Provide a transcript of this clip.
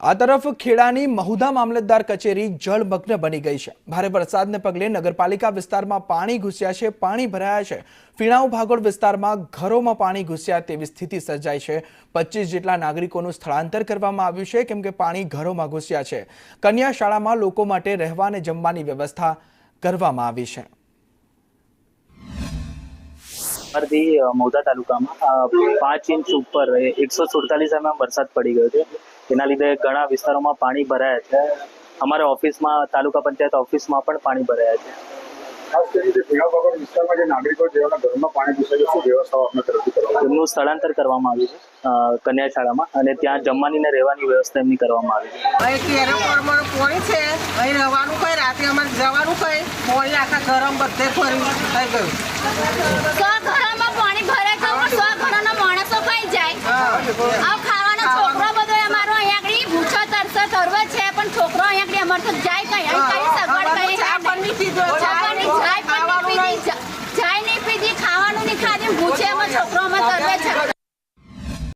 આ તરફ ખેડાની મહુધા મામલતદાર કચેરી જળમગ્ન બની ગઈ છે. ભારે વરસાદને પગલે નગરપાલિકા વિસ્તારમાં પાણી ઘૂસ્યા છે, પાણી ભરાયા છે. ફીણાઉ ભાગોળ વિસ્તારમાં ઘરોમાં પાણી ઘૂસ્યા તેવી સ્થિતિ સર્જાઈ છે. પચીસ જેટલા નાગરિકોનું સ્થળાંતર કરવામાં આવ્યું છે, કેમ કે પાણી ઘરોમાં ઘૂસ્યા છે. કન્યા શાળામાં લોકો માટે રહેવા અને જમવાની વ્યવસ્થા કરવામાં આવી છે. મહુધા તાલુકામાં પાંચ ઇંચ ઉપર એકસો સુડતાલીસ વરસાદ પડી ગયો છે. તેના લીધે ઘણા વિસ્તારોમાં પાણી ભરાયા છે. અમારા ઓફિસમાં તાલુકા પંચાયત ઓફિસમાં પણ પાણી ભરાયા છે. ખાસ કરીને ભીણા વિસ્તારમાં જે નાગરિકો જેઓના ઘરમાં પાણી ઘૂસે છે શું વ્યવસ્થાઓ આપના તરફથી કરવામાં તેમનું સ્થળાંતર કરવામાં આવ્યું છે અ, કન્યા શાળામાં અને ત્યાં જમવાની ને રહેવાની વ્યવસ્થા એમની કરવામાં આવી છે. પોણી છે અહીં રહેવાનું કઈ રાતે અમારે જવાનું કઈ પોણી આખા ગરમ બધે ફરી થઈ ગયું. ચાય પણ